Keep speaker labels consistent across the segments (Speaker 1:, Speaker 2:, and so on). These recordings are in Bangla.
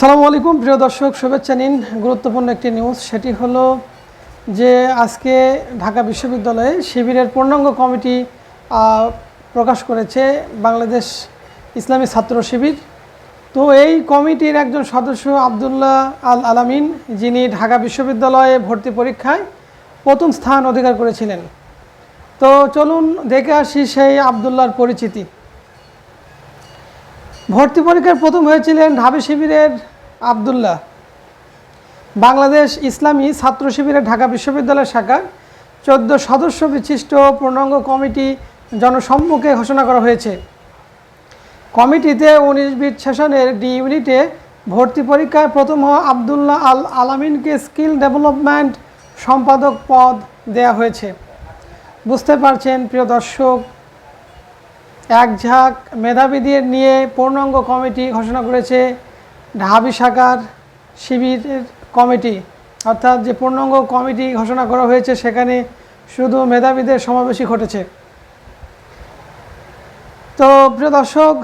Speaker 1: সালামু আলাইকুম, প্রিয় দর্শক, শুভেচ্ছা নিন। গুরুত্বপূর্ণ একটি নিউজ, সেটি হলো যে আজকে ঢাকা বিশ্ববিদ্যালয়ে শিবিরের পূর্ণাঙ্গ কমিটি প্রকাশ করেছে বাংলাদেশ ইসলামী ছাত্র শিবির। তো এই কমিটির একজন সদস্য আবদুল্লাহ আল আলামিন, যিনি ঢাকা বিশ্ববিদ্যালয়ে ভর্তি পরীক্ষায় প্রথম স্থান অধিকার করেছিলেন। তো চলুন দেখে আসি সেই আবদুল্লাহর পরিচিতি। ভর্তি পরীক্ষায় প্রথম হয়েছিলেন ঢাবি শিবিরের আবদুল্লাহ। বাংলাদেশ ইসলামী ছাত্র শিবিরের ঢাকা বিশ্ববিদ্যালয় শাখার চোদ্দ সদস্য বিশিষ্ট পূর্ণাঙ্গ কমিটি জনসম্মুখে ঘোষণা করা হয়েছে। কমিটিতে উনিশ বিট সেশনের ডি ইউনিটে ভর্তি পরীক্ষায় প্রথম হওয়া আবদুল্লাহ আল আলামিনকে স্কিল ডেভেলপমেন্ট সম্পাদক পদ দেয়া হয়েছে। বুঝতে পারছেন প্রিয় দর্শক এক ঝাঁক মেধাবীদের নিয়ে পূর্ণাঙ্গ কমিটি ঘোষণা করেছে ঢাবি শাখার শিবিরের কমিটি। অর্থাৎ যে পূর্ণাঙ্গ কমিটি ঘোষণা করা হয়েছে, সেখানে শুধু মেধাবীদের সমাবেশই ঘটেছে। তো প্রিয় দর্শক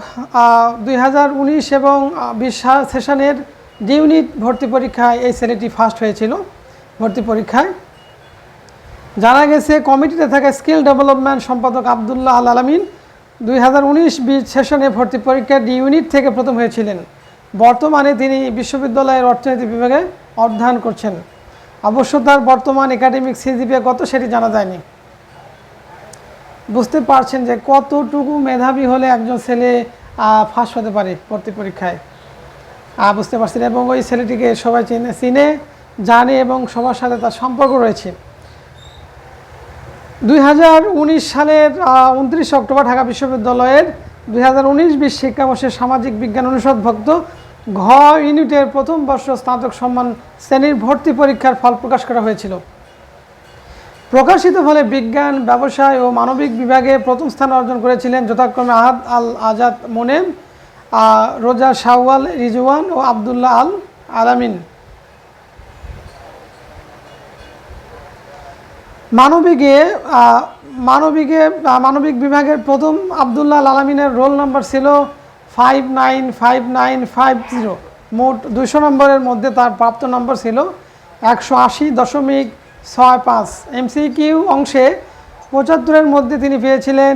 Speaker 1: দুই হাজার উনিশ এবং বিশ সেশনের ডি ইউনিট ভর্তি পরীক্ষায় এই ছেলেটি ফার্স্ট হয়েছিল ভর্তি পরীক্ষায়। জানা গেছে, কমিটিতে থাকা স্কিল ডেভেলপমেন্ট সম্পাদক আবদুল্লাহ আল আলামিন দুই হাজার উনিশ বিশ সেশনে ভর্তি পরীক্ষায় ডি ইউনিট থেকে প্রথম হয়েছিলেন। বর্তমানে তিনি বিশ্ববিদ্যালয়ের অর্থনীতি বিভাগে অধ্যয়ন করছেন। অবশ্য তার বর্তমান একাডেমিক সিজিপিএ কত সেটি জানা যায়নি। বুঝতে পারছেন যে কতটুকু মেধাবী হলে একজন ছেলে ফার্স্ট হতে পারে ভর্তি পরীক্ষায়। বুঝতে পারছেন? এবং ওই ছেলেটিকে সবাই চিনে চিনে, জানে এবং সবার সাথে তার সম্পর্ক রয়েছে। দুই হাজার উনিশ সালের উনত্রিশ অক্টোবর ঢাকা বিশ্ববিদ্যালয়ের দুই হাজার উনিশ বিশ শিক্ষাবর্ষের সামাজিক বিজ্ঞান অনুষদ ভক্ত ঘ ইউনিটের প্রথম বর্ষ স্নাতক সম্মান শ্রেণির ভর্তি পরীক্ষার ফল প্রকাশ করা হয়েছিল। প্রকাশিত ফলে বিজ্ঞান, ব্যবসায় ও মানবিক বিভাগে প্রথম স্থান অর্জন করেছিলেন যথাক্রমে আহাদ আল আজাদ মোনেম রোজা শাওয়াল, রিজওয়ান ও আবদুল্লাহ আল আলামিন। মানবিকে মানবিকে মানবিক বিভাগের প্রথম আবদুল্লাহ আল আলামিনের রোল নম্বর ছিল five nine five nine five zero মোট দুশো নম্বরের মধ্যে তার প্রাপ্ত নম্বর ছিল একশো আশি দশমিক ছয় পাঁচ। এমসিকিউ অংশে পঁচাত্তরের মধ্যে তিনি পেয়েছিলেন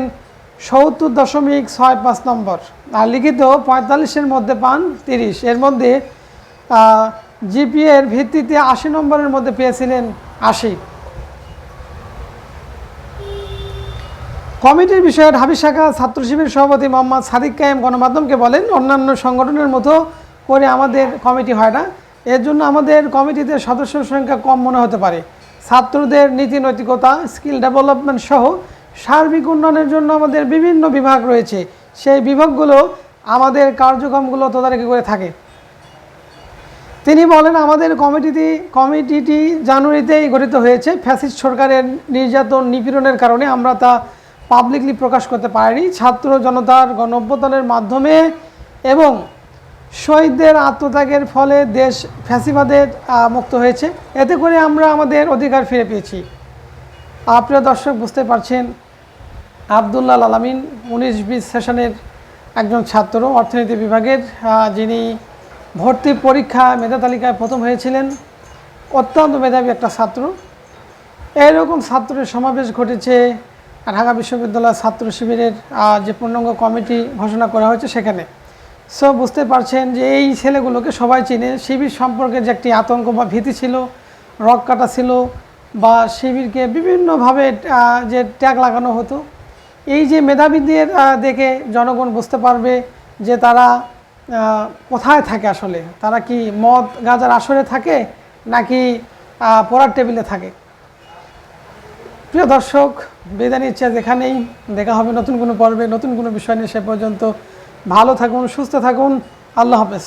Speaker 1: সত্তর দশমিক ছয় পাঁচ নম্বর। আর লিখিত পঁয়তাল্লিশের মধ্যে পান তিরিশ। এর মধ্যে জিপিএর ভিত্তিতে আশি নম্বরের মধ্যে পেয়েছিলেন আশি কমিটির বিষয়ে ঢাবি শাখা ছাত্র শিবির সভাপতি মোহাম্মদ সাদিক কায়েম গণমাধ্যমকে বলেন, অন্যান্য সংগঠনের মতো করে আমাদের কমিটি হয় না। এর জন্য আমাদের কমিটিতে সদস্য সংখ্যা কম মনে হতে পারে। ছাত্রদের নীতি নৈতিকতা স্কিল ডেভেলপমেন্ট সহ সার্বিক উন্নয়নের জন্য আমাদের বিভিন্ন বিভাগ রয়েছে। সেই বিভাগগুলো আমাদের কার্যক্রমগুলো তদারকি করে থাকে। তিনি বলেন, আমাদের কমিটিটি কমিটিটি জানুয়ারিতেই গঠিত হয়েছে। ফ্যাসিস্ট সরকারের নির্যাতন নিপীড়নের কারণে আমরা তা পাবলিকলি প্রকাশ করতে পারেনি। ছাত্র জনতার গণ অভ্যুত্থানের মাধ্যমে এবং শহীদদের আত্মত্যাগের ফলে দেশ ফ্যাসিবাদের মুক্ত হয়েছে। এতে করে আমরা আমাদের অধিকার ফিরে পেয়েছি। আপনারা দর্শক, বুঝতে পারছেন আবদুল্লাহ আলামিন উনিশ বিশ সেশনের একজন ছাত্র অর্থনীতি বিভাগের যিনি ভর্তি পরীক্ষা মেধা তালিকায় প্রথম হয়েছিলেন। অত্যন্ত মেধাবী একটা ছাত্র। এরকম ছাত্রের সমাবেশ ঘটেছে ঢাকা বিশ্ববিদ্যালয় ছাত্র শিবিরের যে পূর্ণাঙ্গ কমিটি ঘোষণা করা হয়েছে সেখানে। সো বুঝতে পারছেন যে এই ছেলেগুলোকে সবাই চিনে। শিবির সম্পর্কে যে একটি আতঙ্ক বা ভীতি ছিল, রক কাটা ছিল, বা শিবিরকে বিভিন্নভাবে যে ট্যাগ লাগানো হতো, এই যে মেধাবীদের দেখে জনগণ বুঝতে পারবে যে তারা কোথায় থাকে আসলে। তারা কি মদ গাজার আসরে থাকে, নাকি পড়ার টেবিলে থাকে? প্রিয় দর্শক, বিদায় নিচ্ছে যেখানেই দেখা হবে নতুন কোনো পর্বে, নতুন কোনো বিষয় নিয়ে সে পর্যন্ত। ভালো থাকুন, সুস্থ থাকুন। আল্লাহ হাফেজ।